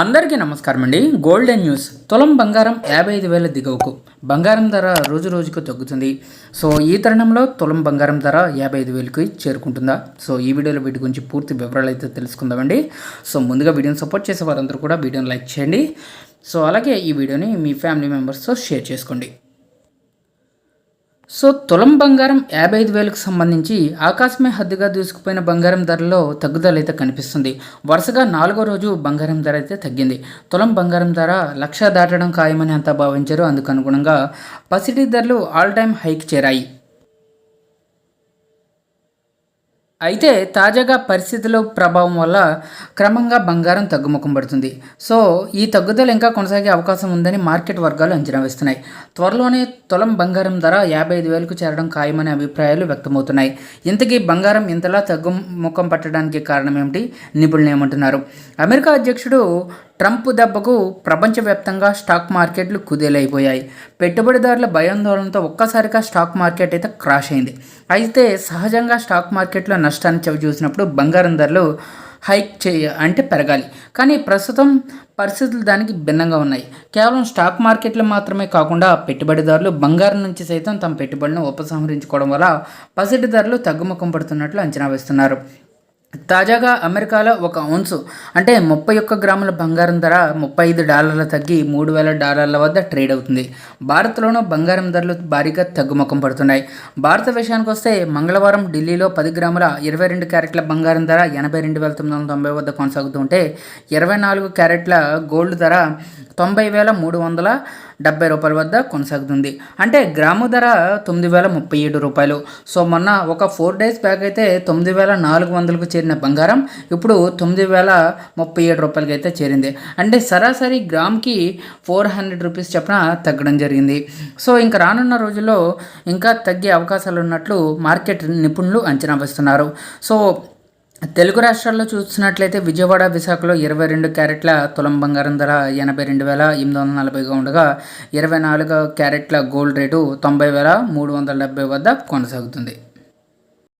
అందరికీ నమస్కారం అండి. గోల్డెన్ న్యూస్ తులం బంగారం యాభై ఐదు వేల దిగువకు. బంగారం ధర రోజు రోజుకు తగ్గుతుంది. సో ఈ తరుణంలో తులం బంగారం ధర యాభై ఐదు వేలకి చేరుకుంటుందా? సో ఈ వీడియోలో వీటి గురించి పూర్తి వివరాలు అయితే తెలుసుకుందామండి. సో ముందుగా వీడియోని సపోర్ట్ చేసే వారందరూ కూడా వీడియోని లైక్ చేయండి. సో అలాగే ఈ వీడియోని మీ ఫ్యామిలీ మెంబర్స్తో షేర్ చేసుకోండి. సో తులం బంగారం యాభై ఐదు వేలకు సంబంధించి ఆకాశమే హద్దుగా దూసుకుపోయిన బంగారం ధరలో తగ్గుదల అయితే కనిపిస్తుంది. వరుసగా నాలుగో రోజు బంగారం ధర అయితే తగ్గింది. తులం బంగారం ధర లక్ష దాటడం ఖాయమని అంతా భావించారు. అందుకు అనుగుణంగా పసిడి ధరలు ఆల్ టైమ్ హైక్ చేరాయి. అయితే తాజాగా పరిస్థితుల ప్రభావం వల్ల క్రమంగా బంగారం తగ్గుముఖం పడుతుంది. సో ఈ తగ్గుదల ఇంకా కొనసాగే అవకాశం ఉందని మార్కెట్ వర్గాలు అంచనా వేస్తున్నాయి. త్వరలోనే తొలం బంగారం ధర యాభై ఐదు వేలకు చేరడం ఖాయమనే అభిప్రాయాలు వ్యక్తమవుతున్నాయి. ఇంతకీ బంగారం ఇంతలా తగ్గుముఖం పట్టడానికి కారణం ఏమిటి? నిపుణులు ఏమంటున్నారు. అమెరికా అధ్యక్షుడు ట్రంప్ దెబ్బకు ప్రపంచవ్యాప్తంగా స్టాక్ మార్కెట్లు కుదేలైపోయాయి. పెట్టుబడిదారుల భయాందోళనతో ఒక్కసారిగా స్టాక్ మార్కెట్ అయితే క్రాష్ అయింది. అయితే సహజంగా స్టాక్ మార్కెట్లో నష్టాన్ని చవి చూసినప్పుడు బంగారం ధరలు హైక్ చేయ అంటే పెరగాలి. కానీ ప్రస్తుతం పరిస్థితులు దానికి భిన్నంగా ఉన్నాయి. కేవలం స్టాక్ మార్కెట్లు మాత్రమే కాకుండా పెట్టుబడిదారులు బంగారం నుంచి సైతం తమ పెట్టుబడులను ఉపసంహరించుకోవడం వల్ల పసిడి ధరలు తగ్గుముఖం పడుతున్నట్లు అంచనా వేస్తున్నారు. తాజాగా అమెరికాలో ఒక ఔన్స్ అంటే ముప్పై ఒక్క గ్రాముల బంగారం ధర ముప్పై ఐదు డాలర్ల తగ్గి మూడు వేల డాలర్ల వద్ద ట్రేడ్ అవుతుంది. భారత్లోనూ బంగారం ధరలు భారీగా తగ్గుముఖం పడుతున్నాయి. భారత విషయానికి వస్తే మంగళవారం ఢిల్లీలో పది గ్రాముల ఇరవై రెండు క్యారెట్ల బంగారం ధర ఎనభై రెండు వేల తొమ్మిది వందల తొంభై వద్ద కొనసాగుతుంటే ఇరవై నాలుగు క్యారెట్ల గోల్డ్ ధర తొంభై వేల మూడు వందల డెబ్బై రూపాయల వద్ద కొనసాగుతుంది. అంటే గ్రాము ధర తొమ్మిది వేల ముప్పై ఏడు రూపాయలు. సో మొన్న ఒక ఫోర్ డేస్ బ్యాక్ అయితే తొమ్మిది వేల నాలుగు వందలకు చేరిన బంగారం ఇప్పుడు తొమ్మిది వేల ముప్పై ఏడు రూపాయలకి అయితే చేరింది. అంటే సరాసరి గ్రామ్కి ఫోర్ హండ్రెడ్ రూపీస్ చొప్పున తగ్గడం జరిగింది. సో ఇంకా రానున్న రోజుల్లో ఇంకా తగ్గే అవకాశాలు ఉన్నట్లు మార్కెట్ నిపుణులు అంచనా వేస్తున్నారు. సో తెలుగు రాష్ట్రాల్లో చూసినట్లయితే విజయవాడ విశాఖలో ఇరవై రెండు క్యారెట్ల తులం బంగారం ధర ఎనభై రెండు వేల ఎనిమిది వందల నలభైగా ఉండగా ఇరవై నాలుగు క్యారెట్ల గోల్డ్ రేటు తొంభై వేల మూడు వందల డెబ్బై వద్ద కొనసాగుతుంది.